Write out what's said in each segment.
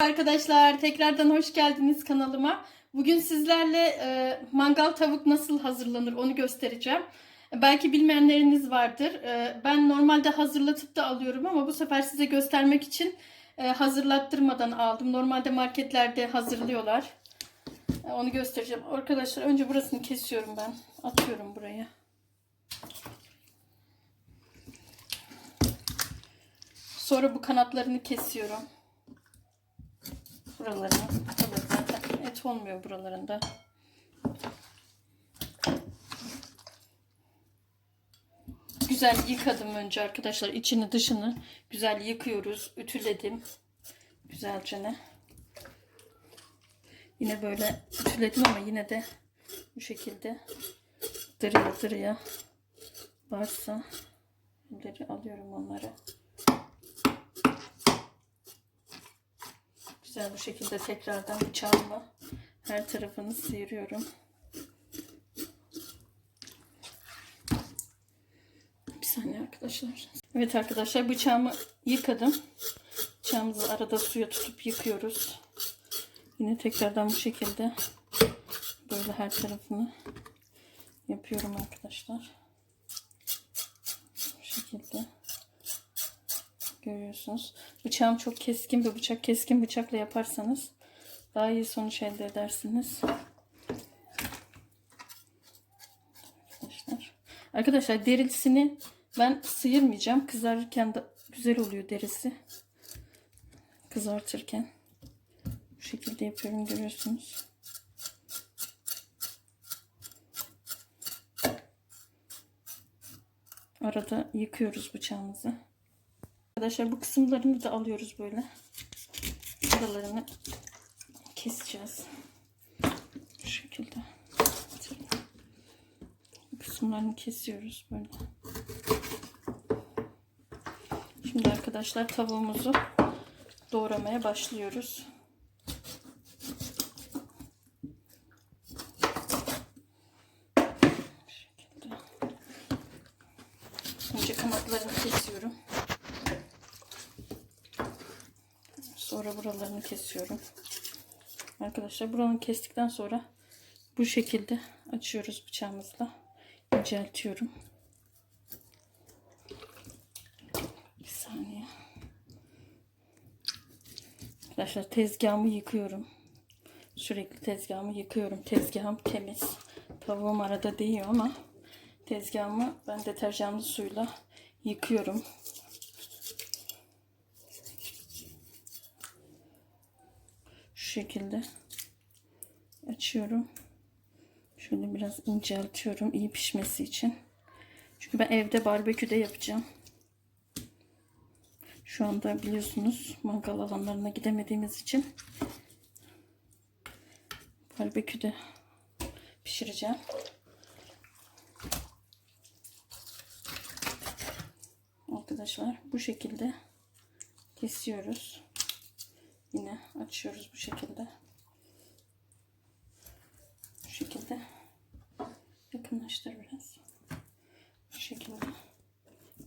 Arkadaşlar tekrardan hoş geldiniz kanalıma. Bugün sizlerle e, mangal tavuk nasıl hazırlanır onu göstereceğim. Belki bilmeyenleriniz vardır. E, ben normalde hazırlatıp da alıyorum ama bu sefer size göstermek için e, hazırlattırmadan aldım. Normalde marketlerde hazırlıyorlar. E, onu göstereceğim. Arkadaşlar önce burasını kesiyorum ben. Atıyorum buraya. Sonra bu kanatlarını kesiyorum. Buralarını. Evet, zaten et olmuyor buralarında. Güzel yıkadım önce arkadaşlar. içini dışını güzel yıkıyoruz. Ütüledim. Güzelce ne. Yine böyle ütüledim ama yine de bu şekilde dırıya dırıya varsa alıyorum onları. Güzel bu şekilde tekrardan bıçağımla her tarafını sıyırıyorum. Bir saniye arkadaşlar. Evet arkadaşlar bıçağımı yıkadım. Bıçağımızı arada suya tutup yıkıyoruz. Yine tekrardan bu şekilde böyle her tarafını yapıyorum arkadaşlar. Bu şekilde görüyorsunuz. Bıçağım çok keskin bir bıçak. Keskin bıçakla yaparsanız daha iyi sonuç elde edersiniz. Arkadaşlar. Arkadaşlar derisini ben sıyırmayacağım. Kızarırken de güzel oluyor derisi. Kızartırken. Bu şekilde yapıyorum görüyorsunuz. Arada yıkıyoruz bıçağımızı. Arkadaşlar bu kısımlarını da alıyoruz böyle. Buralarını keseceğiz. Bu şekilde. Bu kısımlarını kesiyoruz böyle. Şimdi arkadaşlar tavuğumuzu doğramaya başlıyoruz. Bu şekilde. Önce kanatlarını kesiyorum. Sonra buralarını kesiyorum. Arkadaşlar buranı kestikten sonra bu şekilde açıyoruz bıçağımızla. İnceltiyorum. Bir saniye. Arkadaşlar tezgahımı yıkıyorum. Sürekli tezgahımı yıkıyorum. Tezgahım temiz. Tavuğum arada değiyor ama tezgahımı ben deterjanlı suyla yıkıyorum. Şu şekilde açıyorum. Şöyle biraz inceltiyorum iyi pişmesi için. Çünkü ben evde barbeküde yapacağım. Şu anda biliyorsunuz mangal alanlarına gidemediğimiz için barbeküde pişireceğim. Arkadaşlar bu şekilde kesiyoruz. Yine açıyoruz bu şekilde. Bu şekilde yakınlaştır biraz. Bu şekilde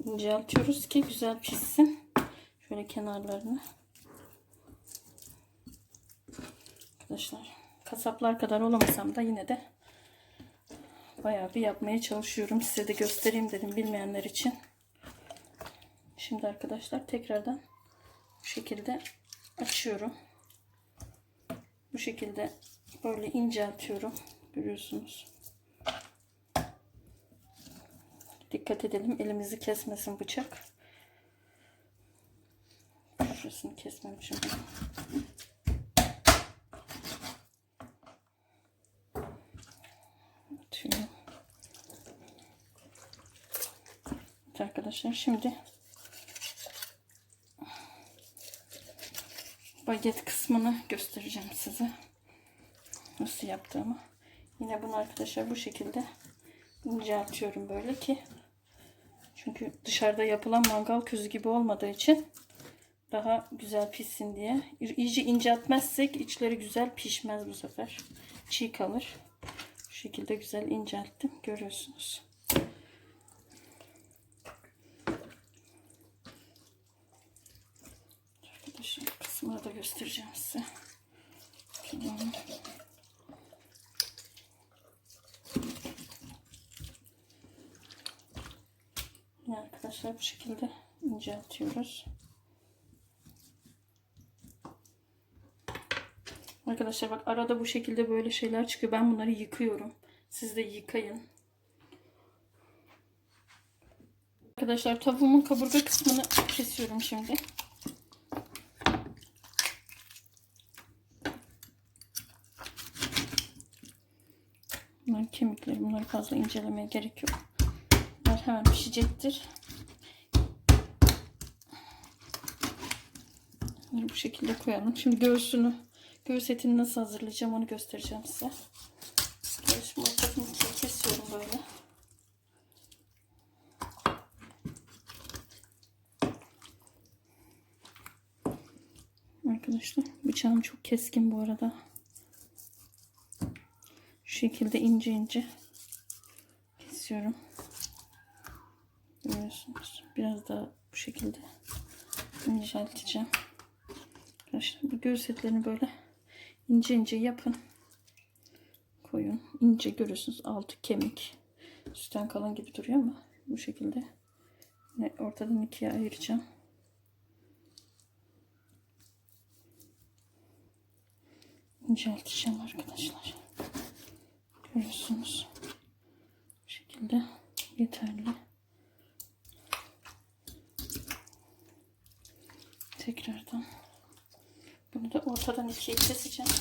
inceltiyoruz ki güzel pişsin. Şöyle kenarlarını. Arkadaşlar kasaplar kadar olamasam da yine de bayağı bir yapmaya çalışıyorum. Size de göstereyim dedim bilmeyenler için. Şimdi arkadaşlar tekrardan bu şekilde açıyorum. Bu şekilde böyle inceltiyorum. Görüyorsunuz. Dikkat edelim elimizi kesmesin bıçak. Şurasını kesmemişim. Atıyorum. Evet arkadaşlar şimdi baget kısmını göstereceğim size. Nasıl yaptığımı. Yine bunu arkadaşlar bu şekilde inceltiyorum böyle ki çünkü dışarıda yapılan mangal közü gibi olmadığı için daha güzel pişsin diye. İyice inceltmezsek içleri güzel pişmez bu sefer. Çiğ kalır. Bu şekilde güzel incelttim. Görüyorsunuz. Bunu da göstereceğim size. Tamam. Arkadaşlar bu şekilde inceltiyoruz. Arkadaşlar bak arada bu şekilde böyle şeyler çıkıyor. Ben bunları yıkıyorum. Siz de yıkayın. Arkadaşlar tavuğumun kaburga kısmını kesiyorum şimdi. Bunlar kemikleri. Bunları fazla incelemeye gerek yok. Bunlar hemen pişecektir. Bunları bu şekilde koyalım. Şimdi göğsünü, göğüs etini nasıl hazırlayacağım onu göstereceğim size. Göğsümü ortasını kesiyorum böyle. Arkadaşlar bıçağım çok keskin bu arada. Şu şekilde ince ince kesiyorum. Görüyorsunuz. Biraz daha bu şekilde incelteceğim. Arkadaşlar bu göğüs etlerini böyle ince ince yapın. Koyun. İnce görüyorsunuz. Altı kemik. Üstten kalan gibi duruyor ama bu şekilde yine ortadan ikiye ayıracağım. incelteceğim arkadaşlar. Görüyorsunuz. Yeterli. Tekrardan bunu da ortadan ikiye keseceğim.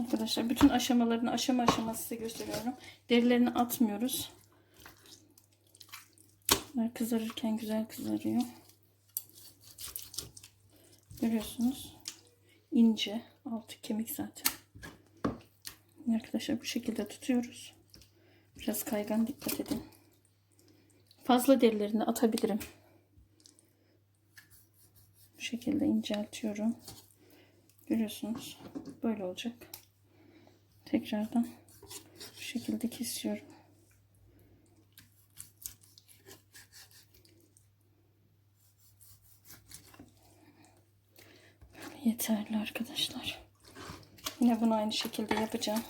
Arkadaşlar bütün aşamalarını aşama aşaması size gösteriyorum. Derilerini atmıyoruz. Bunlar kızarırken güzel kızarıyor. Görüyorsunuz. İnce altı kemik zaten. Arkadaşlar bu şekilde tutuyoruz. Biraz kaygan dikkat edin. Fazla derilerini atabilirim. Bu şekilde inceltiyorum. Görüyorsunuz. Böyle olacak. Tekrardan bu şekilde kesiyorum. Yeterli arkadaşlar. Yine bunu aynı şekilde yapacağım.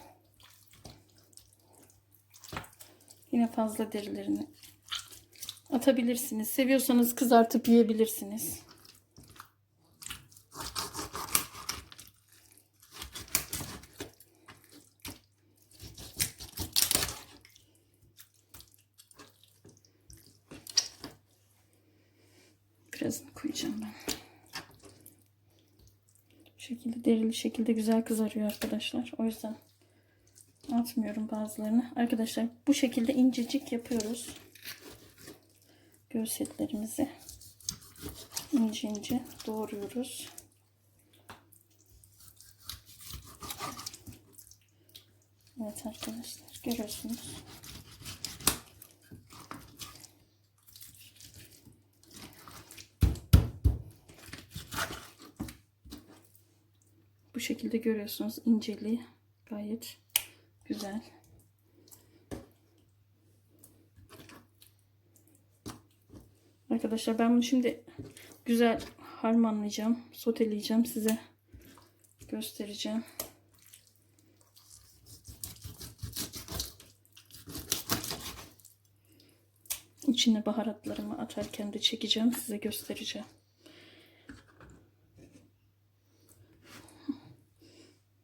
Yine fazla derilerini atabilirsiniz. Seviyorsanız kızartıp yiyebilirsiniz. Birazını koyacağım ben. Şekilde derili şekilde güzel kızarıyor arkadaşlar. O yüzden atmıyorum bazılarını. Arkadaşlar bu şekilde incecik yapıyoruz. Göğüs etlerimizi ince ince doğruyoruz. Evet arkadaşlar görüyorsunuz. Şekilde görüyorsunuz inceliği gayet güzel. Arkadaşlar ben bunu şimdi güzel harmanlayacağım, soteleyeceğim size göstereceğim. İçine baharatlarımı atarken de çekeceğim size göstereceğim.